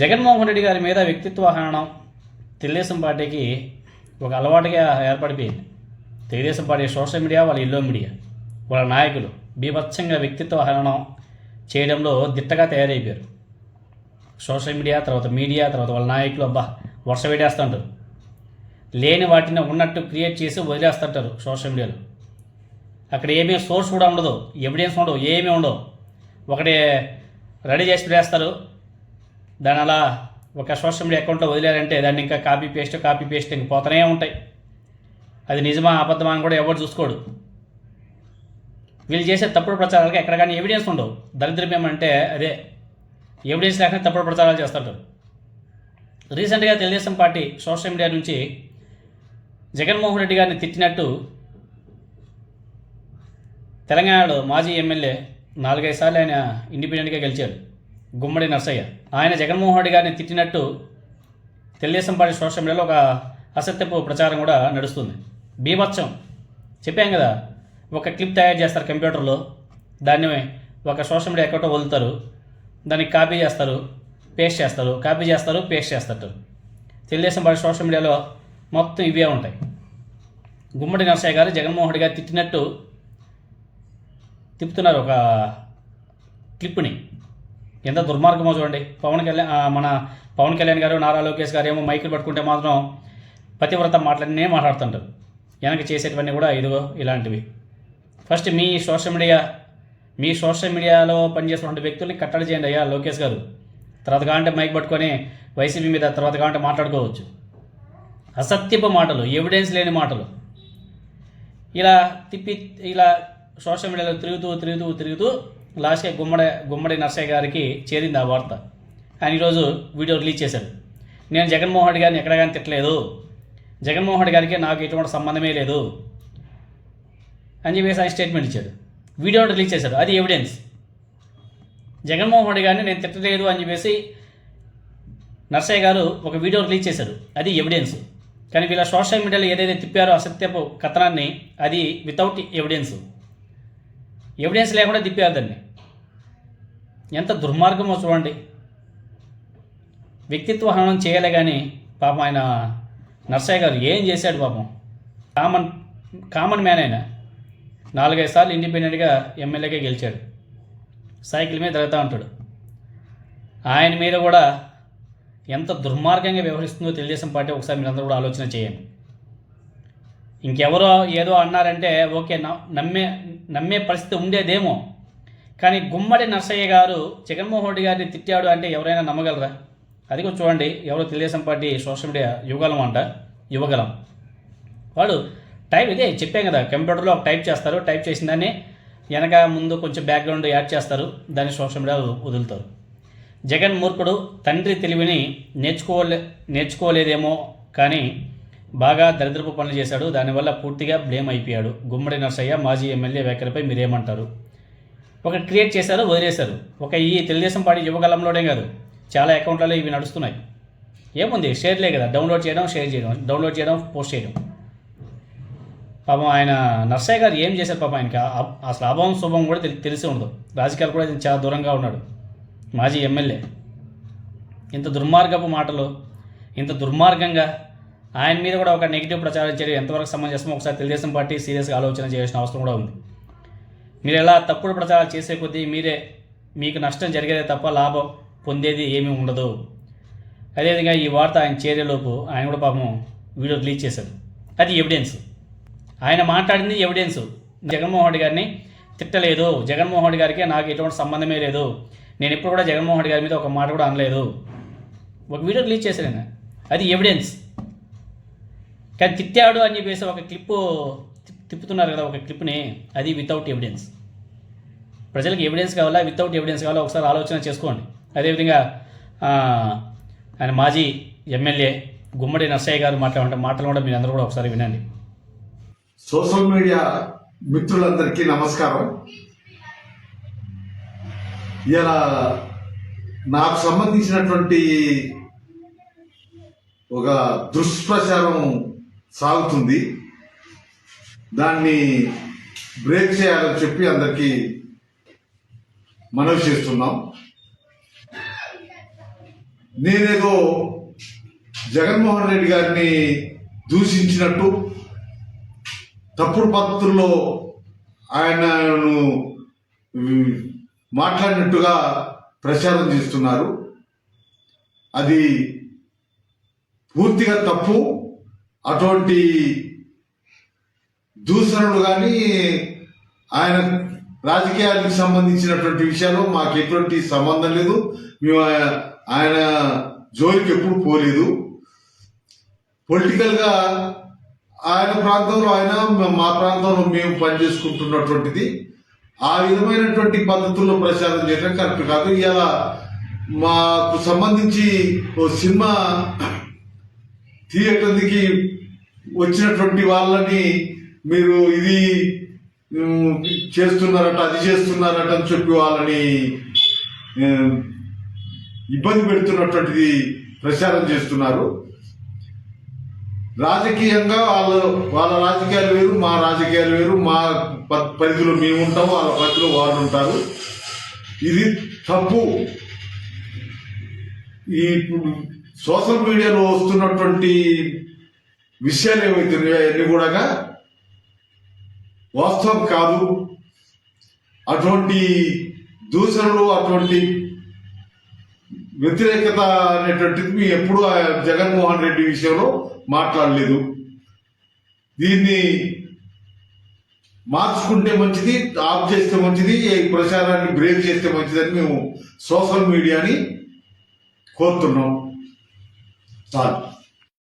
జగన్మోహన్ రెడ్డి గారి మీద వ్యక్తిత్వ హననం తెలుగుదేశం పార్టీకి ఒక అలవాటుగా ఏర్పడిపోయింది. తెలుగుదేశం పార్టీ సోషల్ మీడియా వాళ్ళ ఇల్లో మీడియా వాళ్ళ నాయకులు బీభత్సంగా వ్యక్తిత్వ హననం చేయడంలో దిట్టగా తయారైపోయారు. సోషల్ మీడియా తర్వాత మీడియా తర్వాత వాళ్ళ నాయకులు అబ్బా వర్ష వేడేస్తుంటారు లేని వాటిని ఉన్నట్టు క్రియేట్ చేసి వదిలేస్తుంటారు సోషల్ మీడియాలో. అక్కడ ఏమీ సోర్స్ కూడా ఉండదు ఎవిడెన్స్ ఉండవు ఏమీ ఉండవు. ఒకటి రెడీ చేసి వేస్తారు దాని అలా ఒక సోషల్ మీడియా అకౌంట్లో వదిలేరంటే దాన్ని ఇంకా కాపీ పేస్ట్ కాపీ పేస్ట్ ఇంక పోతూనే ఉంటాయి. అది నిజమా అబద్ధమా అని కూడా ఎవరు చూసుకోడు. వీళ్ళు చేసే తప్పుడు ప్రచారాలకు ఎక్కడ కానీ ఎవిడెన్స్ ఉండవు. దరిద్రం ఏమంటే అదే ఎవిడెన్స్ లేకుండా తప్పుడు ప్రచారాలు చేస్తుంటారు. రీసెంట్గా తెలుగుదేశం పార్టీ సోషల్ మీడియా నుంచి జగన్మోహన్ రెడ్డి గారిని తిట్టినట్టు తెలంగాణలో మాజీ ఎమ్మెల్యే నాలుగైదు సార్లు ఆయన ఇండిపెండెంట్గా గెలిచారు. గుమ్మడి నర్సయ్య. ఆయన జగన్మోహన్ రెడ్డి గారిని తిట్టినట్టు తెలుగుదేశం పార్టీ సోషల్ మీడియాలో ఒక అసత్యపు ప్రచారం కూడా నడుస్తుంది. బీభత్సం. చెప్పాం కదా ఒక క్లిప్ తయారు చేస్తారు కంప్యూటర్లో. దాన్ని ఒక సోషల్ మీడియా అకౌంట్ వదులుతారు. దాన్ని కాపీ చేస్తారు పేస్ట్ చేస్తారు కాపీ చేస్తారు పేస్ట్ చేస్తారు. తెలుగుదేశం పార్టీ సోషల్ మీడియాలో మొత్తం ఇవే ఉంటాయి. గుమ్మడి నరసయ్య గారు జగన్మోహన్ రెడ్డి గారు తిట్టినట్టు తిప్పుతున్నారు ఒక క్లిప్ని. ఎంత దుర్మార్గమో చూడండి. పవన్ కళ్యాణ్ మన పవన్ కళ్యాణ్ గారు నారా లోకేష్ గారు ఏమో మైకులు పట్టుకుంటే మాత్రం పతివ్రత మాటలన్నీ మాట్లాడుతుంటారు. వెనక చేసేటివన్నీ కూడా ఇదిగో ఇలాంటివి. ఫస్ట్ మీ సోషల్ మీడియా మీ సోషల్ మీడియాలో పనిచేస్తున్న వ్యక్తుల్ని కట్టడి చేయండి అయ్యా లోకేష్ గారు. తర్వాత కాంటే మైక్ పట్టుకొని వైసీపీ మీద తర్వాత కాంటే మాట్లాడుకోవచ్చు. అసత్యపు మాటలు ఎవిడెన్స్ లేని మాటలు. ఇలా తిప్పి ఇలా సోషల్ మీడియాలో తిరుగుతూ తిరుగుతూ తిరుగుతూ లాస్ట్గా గుమ్మడి గుమ్మడి నర్సయ్య గారికి చేరింది ఆ వార్త. ఆయన ఈరోజు వీడియో రిలీజ్ చేశారు. నేను జగన్మోహన్ రెడ్డి గారిని ఎక్కడ కానీ తిట్టలేదు. జగన్మోహన్ రెడ్డి గారికి నాకు ఎటువంటి సంబంధమే లేదు అని చెప్పేసి ఆయన స్టేట్మెంట్ ఇచ్చాడు వీడియో రిలీజ్ చేశాడు అది ఎవిడెన్స్ జగన్మోహన్ రెడ్డి గారిని నేను తిట్టలేదు అని చెప్పేసి నర్సయ్య గారు ఒక వీడియో రిలీజ్ చేశారు. అది ఎవిడెన్స్ కానీ వీళ్ళ సోషల్ మీడియాలో ఏదైతే తిప్పారో అసత్యపు కథనాన్ని అది వితౌట్ ఎవిడెన్స్ ఎవిడెన్స్ లేకుండా తిప్పారు దాన్ని. ఎంత దుర్మార్గమో చూడండి వ్యక్తిత్వ హననం చేయలే కానీ పాపం ఆయన నర్సయ్య గారు ఏం చేశాడు పాపం. కామన్ కామన్ మ్యాన్ ఆయన. నాలుగైదు సార్లు ఇండిపెండెంట్గా ఎమ్మెల్యేగా గెలిచాడు. సైకిల్ మీద తిరుగుతూ ఉంటాడు. ఆయన మీద కూడా ఎంత దుర్మార్గంగా వ్యవహరిస్తుందో తెలుగుదేశం పార్టీ ఒకసారి మీరందరూ కూడా ఆలోచన చేయండి. ఇంకెవరో ఏదో అన్నారంటే ఓకే న- నమ్మే నమ్మే పరిస్థితి ఉండేదేమో. కానీ గుమ్మడి నర్సయ్య గారు జగన్మోహన్ రెడ్డి గారిని తిట్టాడు అంటే ఎవరైనా నమ్మగలరా? అది కూడా చూడండి ఎవరో Telugu Desam party social media Yuvagalam అంట యువగలం. వాడు టైప్ ఇదే చెప్పాం కదా కంప్యూటర్లో ఒక టైప్ చేస్తారు టైప్ చేసిన దాన్ని వెనక ముందు కొంచెం బ్యాక్గ్రౌండ్ యాడ్ చేస్తారు దాన్ని సోషల్ మీడియా వదులుతారు. జగన్ మూర్ఖుడు తండ్రి తెలివిని నేర్చుకోలే నేర్చుకోలేదేమో కానీ బాగా దరిద్రపు పనులు చేశాడు. దానివల్ల పూర్తిగా బ్లేమ్ అయిపోయాడు. గుమ్మడి నర్సయ్య మాజీ ఎమ్మెల్యే వ్యాఖ్యలపై మీరేమంటారు ఒక క్రియేట్ చేశారు వదిలేశారు. ఒక ఈ తెలుగుదేశం పార్టీ యువకాలంలోనే కాదు చాలా అకౌంట్లలో ఇవి నడుస్తున్నాయి. ఏముంది? షేర్లే కదా. డౌన్లోడ్ చేయడం షేర్ చేయడం. డౌన్లోడ్ చేయడం పోస్ట్ చేయడం. పాపం ఆయన నర్సయ్య గారు ఏం చేశారు పాపం ఆయనకి? ఆ- అసలు అభావం శుభం కూడా తెలి- తెలిసి ఉండదు. రాజకీయాలు కూడా చాలా దూరంగా ఉన్నాడు. మాజీ ఎమ్మెల్యే. ఇంత దుర్మార్గపు మాటలు ఇంత దుర్మార్గంగా ఆయన మీద కూడా ఒక నెగిటివ్ ప్రచారం చేయడం ఎంతవరకు సమంజసమో ఒకసారి తెలుగుదేశం పార్టీ సీరియస్గా ఆలోచన చేయాల్సిన అవసరం కూడా ఉంది. మీరు ఎలా తప్పుడు ప్రచారాలు చేసే కొద్దీ మీరే మీకు నష్టం జరిగేదే తప్ప లాభం పొందేది ఏమీ ఉండదు. అదేవిధంగా ఈ వార్త ఆయన చేరేలోపు ఆయన కూడా పాపం వీడియో రిలీజ్ చేశాడు. అది ఎవిడెన్స్ ఆయన మాట్లాడింది ఎవిడెన్స్ జగన్మోహన్ రెడ్డి గారిని తిట్టలేదు. జగన్మోహన్ రెడ్డి గారికి నాకు ఎటువంటి సంబంధమే లేదు. నేను ఎప్పుడు కూడా జగన్మోహన్ రెడ్డి గారి మీద ఒక మాట కూడా అనలేదు. ఒక వీడియో రిలీజ్ చేశాను అది ఎవిడెన్స్ కానీ తిట్టాడు అని చెప్పేసి ఒక క్లిప్ తిప్పుతున్నారు కదా ఒక క్లిప్ని అది వితౌట్ ఎవిడెన్స్ ప్రజలకు ఎవిడెన్స్ కావాలా? వితౌట్ ఎవిడెన్స్ కావాలా? ఒకసారి ఆలోచన చేసుకోండి. అదేవిధంగా ఆయన మాజీ ఎమ్మెల్యే గుమ్మడి నర్సయ్య గారు మాట్లాడే మాటలు కూడా మీరు అందరూ కూడా ఒకసారి వినండి. సోషల్ మీడియా మిత్రులందరికీ నమస్కారం. ఇలా నాకు సంబంధించినటువంటి ఒక దుష్ప్రచారం సాగుతుంది. దాన్ని బ్రేక్ చేయాలని చెప్పి అందరికీ మనవి చేస్తున్నాం. నేనేదో జగన్మోహన్ రెడ్డి గారిని దూషించినట్టు తప్పుడు పద్ధతుల్లో ఆయనను మాట్లాడినట్టుగా ప్రచారం చేస్తున్నారు. అది పూర్తిగా తప్పు. అటువంటి దూషణలు కానీ ఆయన రాజకీయాలకు సంబంధించినటువంటి విషయాలు మాకు ఎటువంటి సంబంధం లేదు. మేము ఆయన జోలికి ఎప్పుడు పోలేదు. పొలిటికల్గా ఆయన ప్రాంతంలో ఆయన మా ప్రాంతంలో మేము పనిచేసుకుంటున్నటువంటిది. ఆ విధమైనటువంటి పద్ధతుల్లో ప్రచారం చేయడం కరెక్ట్ కాదు. ఇలా మాకు సంబంధించి ఓ సినిమా థియేటర్కి వచ్చినటువంటి వాళ్ళని మీరు ఇది చేస్తున్నారట అది చేస్తున్నారట అని చెప్పి వాళ్ళని ఇబ్బంది పెడుతున్నటువంటిది ప్రచారం చేస్తున్నారు. రాజకీయంగా వాళ్ళ వాళ్ళ రాజకీయాలు వేరు మా రాజకీయాలు వేరు మా ప- పరిధిలో మేము ఉంటాం వాళ్ళ పరిధిలో వాళ్ళు ఉంటారు. ఇది తప్పు. ఈ సోషల్ మీడియాలో వస్తున్నటువంటి విషయాలు ఏవైతే ఉన్నాయో అవన్నీ కూడా వాస్తవం కాదు. అటువంటి దూషణలు అటువంటి వ్యతిరేకత అనేటువంటిది మీ ఎప్పుడూ ఆ జగన్మోహన్ రెడ్డి విషయంలో మాట్లాడలేదు. దీన్ని మార్చుకుంటే మంచిది ఆఫ్ చేస్తే మంచిది ఈ ప్రచారాన్ని బ్రేక్ చేస్తే మంచిదని మేము సోషల్ మీడియాని కోరుతున్నాం. చాలు.